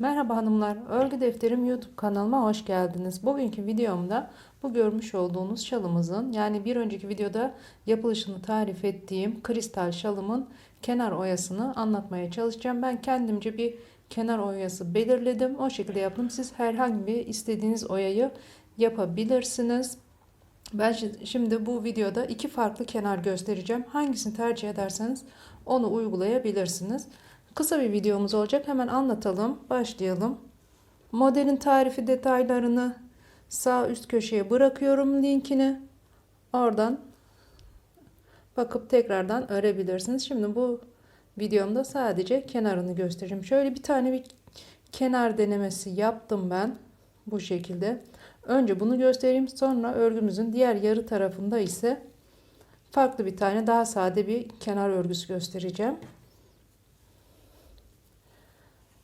Merhaba hanımlar, Örgü Defterim YouTube kanalıma hoş geldiniz. Bugünkü videomda bu görmüş olduğunuz şalımızın yani bir önceki videoda yapılışını tarif ettiğim kristal şalımın kenar oyasını anlatmaya çalışacağım. Ben kendimce bir kenar oyası belirledim. O şekilde yaptım. Siz herhangi bir istediğiniz oyayı yapabilirsiniz. Ben şimdi bu videoda iki farklı kenar göstereceğim. Hangisini tercih ederseniz onu uygulayabilirsiniz. Kısa bir videomuz olacak. Hemen anlatalım. Başlayalım. Modelin tarifi detaylarını sağ üst köşeye bırakıyorum linkini. Oradan bakıp tekrardan örebilirsiniz. Şimdi bu videomda sadece kenarını göstereceğim. Şöyle bir tane bir kenar denemesi yaptım ben. Bu şekilde. Önce bunu göstereyim. Sonra örgümüzün diğer yarı tarafında ise farklı bir tane daha sade bir kenar örgüsü göstereceğim.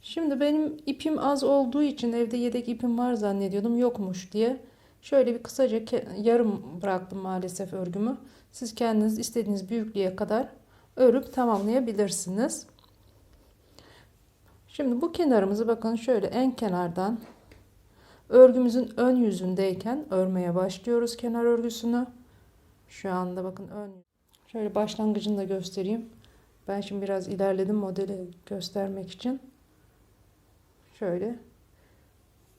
Şimdi benim ipim az olduğu için evde yedek ipim var zannediyordum yokmuş diye. Şöyle bir kısaca yarım bıraktım maalesef örgümü. Siz kendiniz istediğiniz büyüklüğe kadar örüp tamamlayabilirsiniz. Şimdi bu kenarımızı bakın şöyle en kenardan örgümüzün ön yüzündeyken örmeye başlıyoruz kenar örgüsünü. Şu anda bakın ön şöyle başlangıcını da göstereyim. Ben şimdi biraz ilerledim modeli göstermek için. Şöyle.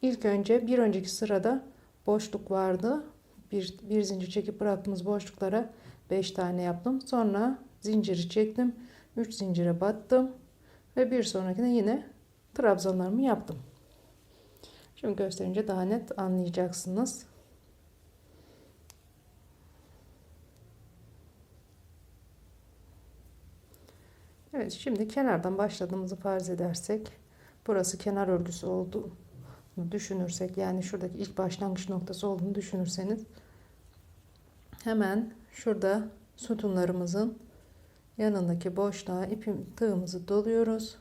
İlk önce bir önceki sırada boşluk vardı. Bir, bir zincir çekip bıraktığımız boşluklara 5 tane yaptım. Sonra zinciri çektim. 3 zincire battım. Ve bir sonrakine yine trabzanlarımı yaptım. Şimdi gösterince daha net anlayacaksınız. Evet şimdi kenardan başladığımızı farz edersek burası kenar örgüsü olduğunu düşünürsek yani şuradaki ilk başlangıç noktası olduğunu düşünürseniz hemen şurada sütunlarımızın yanındaki boşluğa ipim tığımızı doluyoruz.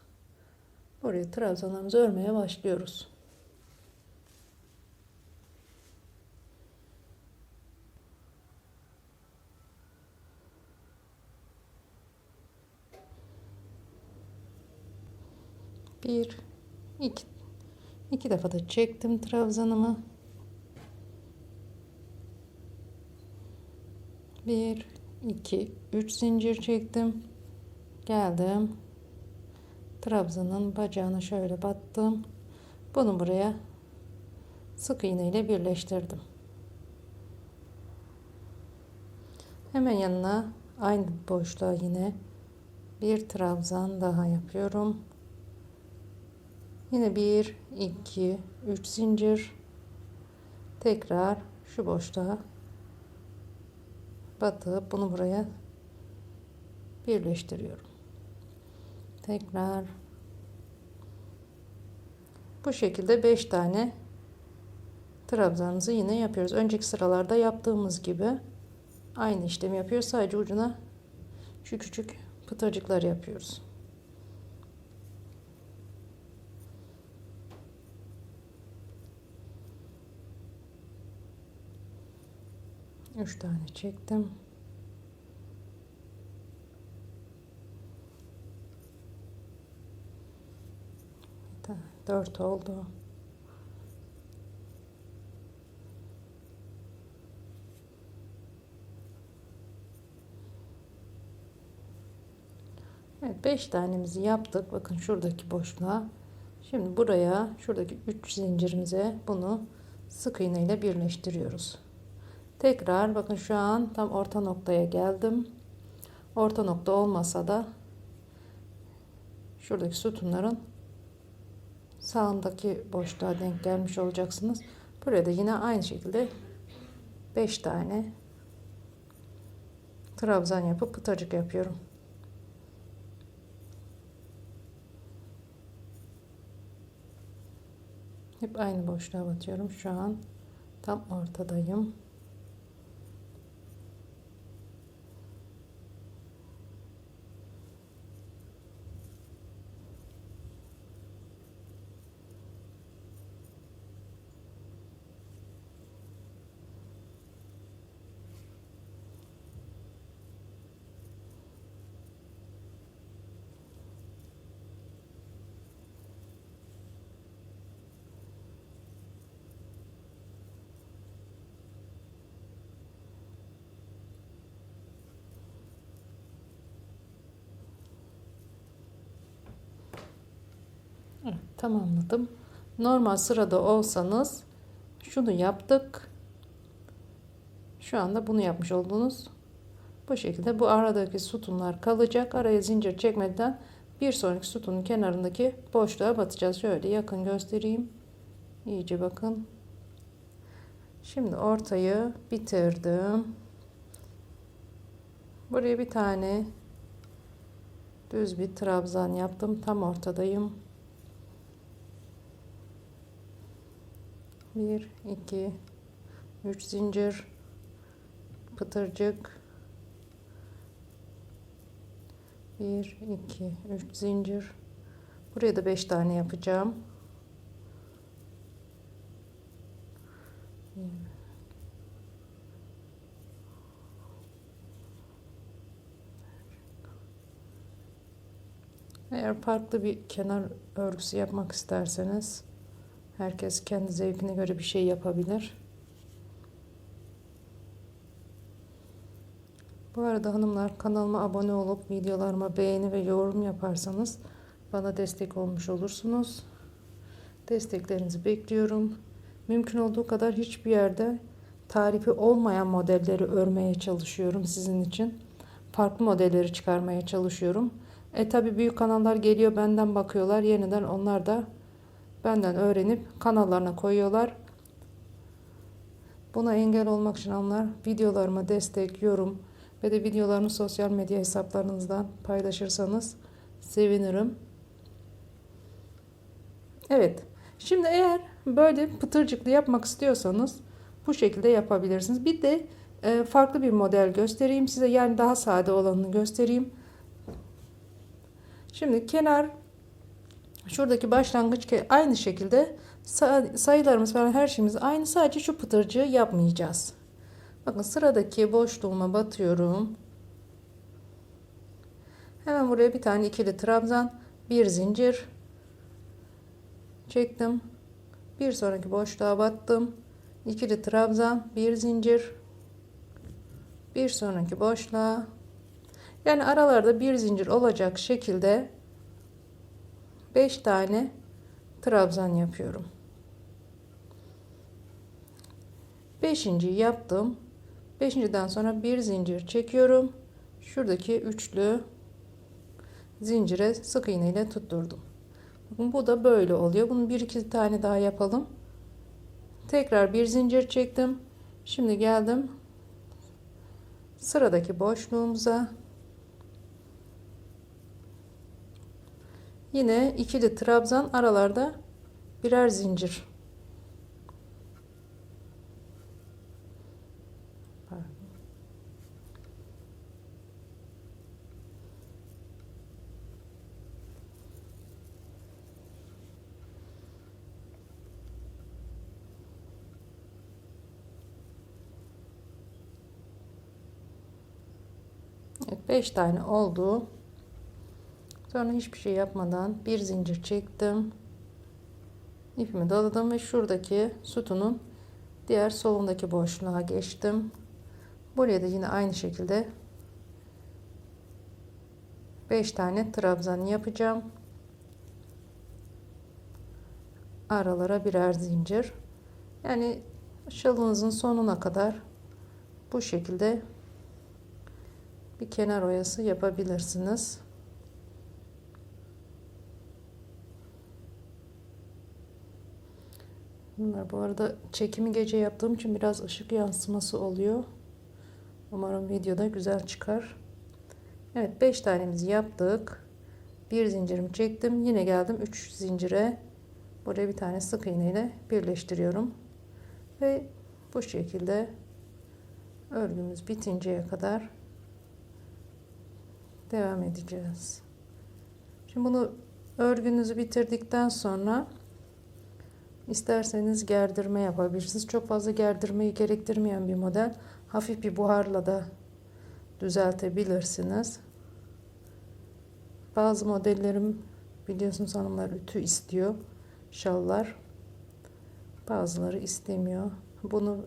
Buraya trabzanlarımızı örmeye başlıyoruz. Bir, iki, iki defa da çektim trabzanımı. Bir, iki, üç zincir çektim. Geldim. Trabzanın bacağına şöyle battım. Bunu buraya sık iğne ile birleştirdim. Hemen yanına aynı boşluğa yine bir trabzan daha yapıyorum. Yine 1 2 3 zincir tekrar şu boşluğa batıp bunu buraya birleştiriyorum. Tekrar bu şekilde 5 tane trabzanımızı yine yapıyoruz. Önceki sıralarda yaptığımız gibi aynı işlemi yapıyoruz. Sadece ucuna şu küçük pıtırcıklar yapıyoruz. 3 tane çektim. Dört oldu. Evet 5 tanemizi yaptık. Bakın şuradaki boşluğa. Şimdi buraya şuradaki 3 zincirimize bunu sık iğne ile birleştiriyoruz. Tekrar bakın şu an tam orta noktaya geldim. Orta nokta olmasa da şuradaki sütunların sağındaki boşluğa denk gelmiş olacaksınız. Buraya da yine aynı şekilde 5 tane trabzan yapıp pıtırcık yapıyorum. Hep aynı boşluğa batıyorum. Şu an tam ortadayım. Evet, tamamladım. Normal sırada olsanız şunu yaptık. Şu anda bunu yapmış oldunuz. Bu şekilde bu aradaki sütunlar kalacak. Araya zincir çekmeden bir sonraki sütunun kenarındaki boşluğa batacağız. Şöyle yakın göstereyim. İyice bakın. Şimdi ortayı bitirdim. Buraya bir tane düz bir trabzan yaptım. Tam ortadayım. 1 2 3 zincir pıtırcık. 1 2 3 zincir. Buraya da 5 tane yapacağım. Eğer farklı bir kenar örgüsü yapmak isterseniz herkes kendi zevkine göre bir şey yapabilir. Bu arada hanımlar kanalıma abone olup videolarıma beğeni ve yorum yaparsanız bana destek olmuş olursunuz. Desteklerinizi bekliyorum. Mümkün olduğu kadar hiçbir yerde tarifi olmayan modelleri örmeye çalışıyorum sizin için. Farklı modelleri çıkarmaya çalışıyorum. E tabi büyük kanallar geliyor benden bakıyorlar. Yeniden onlar da benden öğrenip kanallarına koyuyorlar. Buna engel olmak için onlar videolarıma destek, yorum ve de videolarımı sosyal medya hesaplarınızdan paylaşırsanız sevinirim. Evet. Şimdi eğer böyle pıtırcıklı yapmak istiyorsanız bu şekilde yapabilirsiniz. Bir de e, farklı bir model göstereyim size. Yani daha sade olanını göstereyim. Şimdi kenar şuradaki başlangıç aynı şekilde sayılarımız falan her şeyimiz aynı. Sadece şu pıtırcığı yapmayacağız. Bakın sıradaki boşluğuma batıyorum. Hemen buraya bir tane ikili trabzan, bir zincir çektim. Bir sonraki boşluğa battım. İkili trabzan, bir zincir. Bir sonraki boşluğa. Yani aralarda bir zincir olacak şekilde 5 tane trabzan yapıyorum. Beşinciyi yaptım. Beşinciden sonra bir zincir çekiyorum. Şuradaki üçlü zincire sık iğne ile tutturdum. Bu da böyle oluyor. Bunu bir iki tane daha yapalım. Tekrar bir zincir çektim. Şimdi geldim sıradaki boşluğumuza yine ikili trabzan aralarda birer zincir Evet 5 tane oldu. Sonra hiçbir şey yapmadan bir zincir çektim. İpimi doladım ve şuradaki sütunun diğer solundaki boşluğa geçtim. Buraya da yine aynı şekilde 5 tane trabzan yapacağım. Aralara birer zincir. Yani şalınızın sonuna kadar bu şekilde bir kenar oyası yapabilirsiniz. Bunlar bu arada çekimi gece yaptığım için biraz ışık yansıması oluyor. Umarım videoda güzel çıkar. Evet 5 tanemizi yaptık. Bir zincirimi çektim. Yine geldim 3 zincire. Buraya bir tane sık iğne ile birleştiriyorum. Ve bu şekilde örgümüz bitinceye kadar devam edeceğiz. Şimdi bunu örgünüzü bitirdikten sonra isterseniz gerdirme yapabilirsiniz. Çok fazla gerdirmeyi gerektirmeyen bir model. Hafif bir buharla da düzeltebilirsiniz. Bazı modellerim biliyorsunuz hanımlar ütü istiyor. Şallar. Bazıları istemiyor. Bunu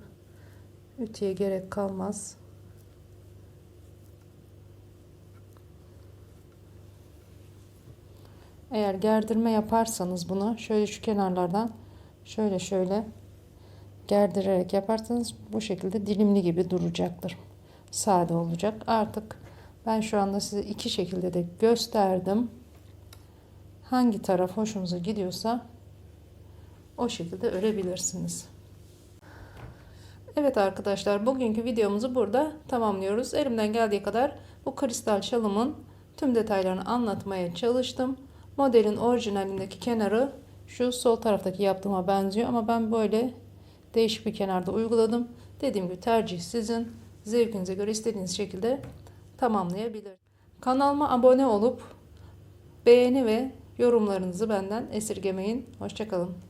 ütüye gerek kalmaz. Eğer gerdirme yaparsanız bunu şöyle şu kenarlardan şöyle şöyle gerdirerek yaparsanız bu şekilde dilimli gibi duracaktır. Sade olacak. Artık ben şu anda size iki şekilde de gösterdim. Hangi taraf hoşunuza gidiyorsa o şekilde örebilirsiniz. Evet arkadaşlar bugünkü videomuzu burada tamamlıyoruz. Elimden geldiği kadar bu kristal şalımın tüm detaylarını anlatmaya çalıştım. Modelin orijinalindeki kenarı şu sol taraftaki yaptığıma benziyor ama ben böyle değişik bir kenarda uyguladım. Dediğim gibi tercih sizin. Zevkinize göre istediğiniz şekilde tamamlayabilir. Kanalıma abone olup beğeni ve yorumlarınızı benden esirgemeyin. Hoşçakalın.